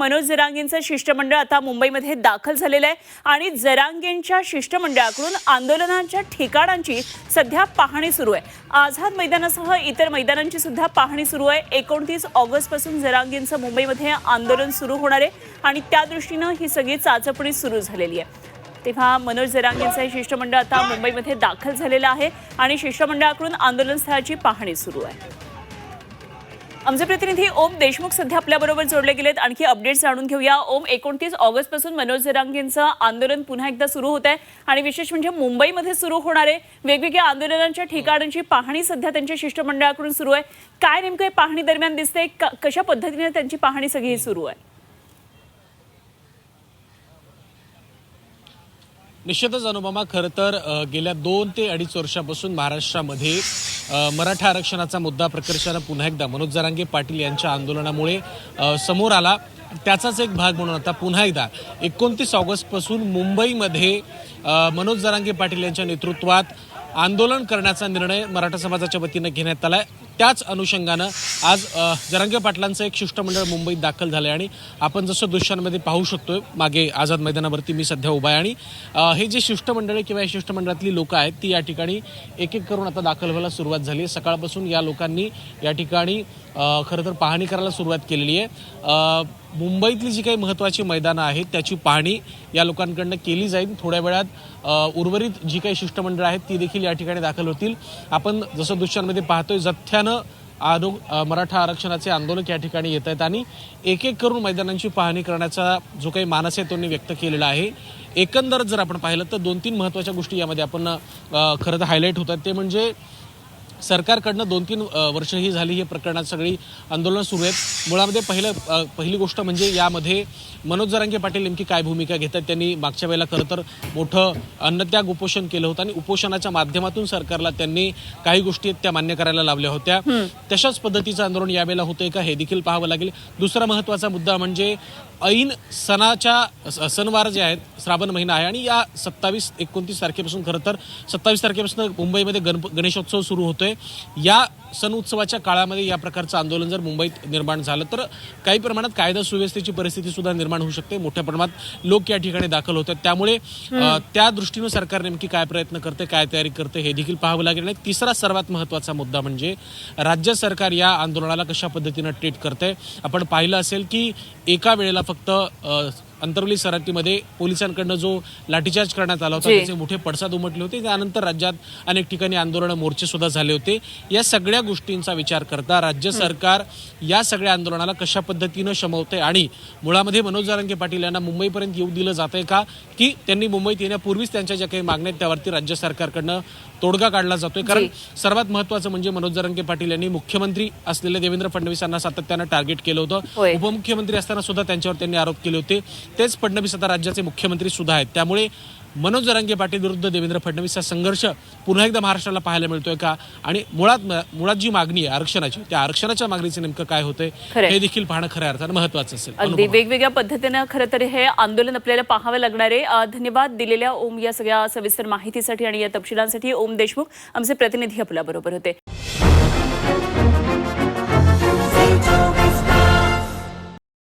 मनोज जरांगेंचं शिष्टमंडळ आता मुंबईमध्ये दाखल झालेलं आहे. आणि जरांगेंच्या शिष्टमंडळाकडून आंदोलनांच्या ठिकाणांची सध्या पाहणी सुरू आहे. आझाद मैदानासह इतर मैदानांची सुद्धा पाहणी सुरू आहे. एकोणतीस ऑगस्टपासून जरांगेंचं मुंबईमध्ये आंदोलन सुरू होणार आहे. आणि त्या दृष्टीनं ही सगळी चाचपणी सुरू झालेली आहे. तेव्हा मनोज जरांगेंचं हे शिष्टमंडळ आता मुंबईमध्ये दाखल झालेलं आहे. आणि शिष्टमंडळाकडून आंदोलनस्थळाची पाहणी सुरू आहे. आमचे प्रतिनिधी ओम देशमुख सध्या आपल्याबरोबर जोडले गेलेत. आणखी अपडेट्स जाणून घेऊया. ओम एकोणतीस ऑगस्टपासून मनोज जरांगेंचं आंदोलन पुन्हा एकदा सुरू होत आहे आणि विशेष म्हणजे मुंबईमध्ये सुरू होणारे वेगवेगळ्या आंदोलनांच्या ठिकाणांची पाहणी सध्या त्यांच्या शिष्टमंडळाकडून सुरू आहे. काय नेमकं हे पाहणी दरम्यान दिसते क- कशा पद्धतीने त्यांची पाहणी सगळी ही सुरू आहे? निश्चितच अनुपमा खरं तर गेल्या दोन ते अडीच वर्षापासून महाराष्ट्रामध्ये मराठा आरक्षणाचा मुद्दा प्रकर्षानं पुन्हा एकदा मनोज जरांगे पाटील यांच्या आंदोलनामुळे समोर आला. त्याचाच एक भाग म्हणून आता पुन्हा एकदा एकोणतीस ऑगस्टपासून मुंबईमध्ये मनोज जरांगे पाटील यांच्या नेतृत्वात आंदोलन करण्याचा निर्णय मराठा समाजाच्या वतीनं घेण्यात आला आहे त्याच अनुषंगानं आज अ, जरांगे पाटलांचं एक शिष्टमंडळ मुंबईत दाखल झालंय आणि आपण जसं दृश्यांमध्ये पाहू शकतोय मागे आझाद मैदानावरती मी सध्या उभा आहे आणि हे जे शिष्टमंडळे किंवा या शिष्टमंडळातली लोक आहेत ती या ठिकाणी एक एक करून आता दाखल व्हायला सुरुवात झाली आहे. सकाळपासून या लोकांनी या ठिकाणी खरं तर पाहणी करायला सुरुवात केलेली आहे. मुंबईतली जी काही महत्त्वाची मैदानं आहेत त्याची पाहणी या लोकांकडनं केली जाईल. थोड्या वेळात उर्वरित जी काही शिष्टमंडळ आहेत ती देखील या ठिकाणी दाखल होतील. आपण जसं दृश्यांमध्ये पाहतोय जथ्यानं आरो मराठा आरक्षणाचे आंदोलक या ठिकाणी येत आहेत आणि एक एक करून मैदानांची पाहणी करण्याचा जो काही मानस आहे तो व्यक्त केलेला आहे. एकंदर जर आपण पाहिलं तर दोन तीन महत्त्वाच्या गोष्टी यामध्ये आपण खरं तर हायलाईट होतात. ते म्हणजे सरकारकडनं दोन तीन वर्ष ही झाली ही प्रकरणात सगळी आंदोलनं सुरू आहेत. मुळामध्ये पहिलं पहिली गोष्ट म्हणजे यामध्ये मनोज जरांगे पाटील नेमकी काय भूमिका घेतात त्यांनी मागच्या वेळेला खरं तर मोठं अन्नत्याग उपोषण केलं होतं आणि उपोषणाच्या माध्यमातून सरकारला त्यांनी काही गोष्टी आहेत त्या मान्य करायला लावल्या होत्या. तशाच पद्धतीचं आंदोलन यावेळेला होतंय का हे देखील पाहावं लागेल. दुसरा महत्त्वाचा मुद्दा म्हणजे ऐन सणाच्या सणवार जे आहेत श्रावण महिना आहे आणि या सत्तावीस एकोणतीस तारखेपासून खरं तर सत्तावीस तारखेपासून मुंबईमध्ये गणप गणेशोत्सव सुरू होतोय. या सण उत्सवाच्या काळामध्ये या प्रकारचं आंदोलन जर मुंबईत निर्माण झालं तर काही प्रमाणात कायदा सुव्यवस्थेची परिस्थिती सुद्धा निर्माण होऊ शकते. मोठ्या प्रमाणात लोक या ठिकाणी दाखल होतात. त्यामुळे त्या दृष्टीनं सरकार नेमकी काय प्रयत्न करते काय तयारी करते हे देखील पाहावं लागेल. आणि तिसरा सर्वात महत्त्वाचा मुद्दा म्हणजे राज्य सरकार या आंदोलनाला कशा पद्धतीनं ट्रीट करते आपण पाहिलं असेल की एका वेळेला फक्त अंतर्वली सराटीमध्ये पोलिसांकडनं जो लाठीचार्ज करण्यात आला होता. त्याचे मोठे पडसाद उमटले होते. त्यानंतर राज्यात अनेक ठिकाणी आंदोलन मोर्चे सुद्धा झाले होते. या सगळ्या गोष्टींचा विचार करता राज्य सरकार या सगळ्या आंदोलनाला कशा पद्धतीनं शमवते आणि मुळामध्ये मनोज जारंगे पाटील यांना मुंबईपर्यंत येऊ दिलं जातंय का? की त्यांनी मुंबईत येण्यापूर्वीच त्यांच्या ज्या काही मागण्या आहेत त्यावरती राज्य सरकारकडनं तोडगा काढला जातोय? कारण सर्वात महत्वाचं म्हणजे मनोज जरांगे पाटील यांनी मुख्यमंत्री असलेले देवेंद्र फडणवीस यांना सातत्यानं टार्गेट केलं होतं. उपमुख्यमंत्री असताना सुद्धा त्यांच्यावर त्यांनी आरोप केले होते. तेच फडणवीस आता राज्याचे मुख्यमंत्री सुद्धा आहेत. त्यामुळे मनोज जरांगे पाटील विरुद्ध देवेंद्र फडणवीसचा संघर्ष पुन्हा एकदा महाराष्ट्राला पाहायला मिळतोय का? आणि मुळात मुळात जी मागणी आहे आरक्षणाची त्या आरक्षणाच्या मागणीचं नेमकं काय होतंय. हे देखील पाहणं खऱ्या अर्थानं महत्वाचं असेल. अगदी. वेगवेगळ्या पद्धतीनं खरं तर हे आंदोलन आपल्याला पाहावं लागणार आहे. धन्यवाद दिलेल्या ओम या सगळ्या सविस्तर माहितीसाठी आणि या तपशिलांसाठी ओम देशमुख आमचे प्रतिनिधी आपल्याबरोबर होते.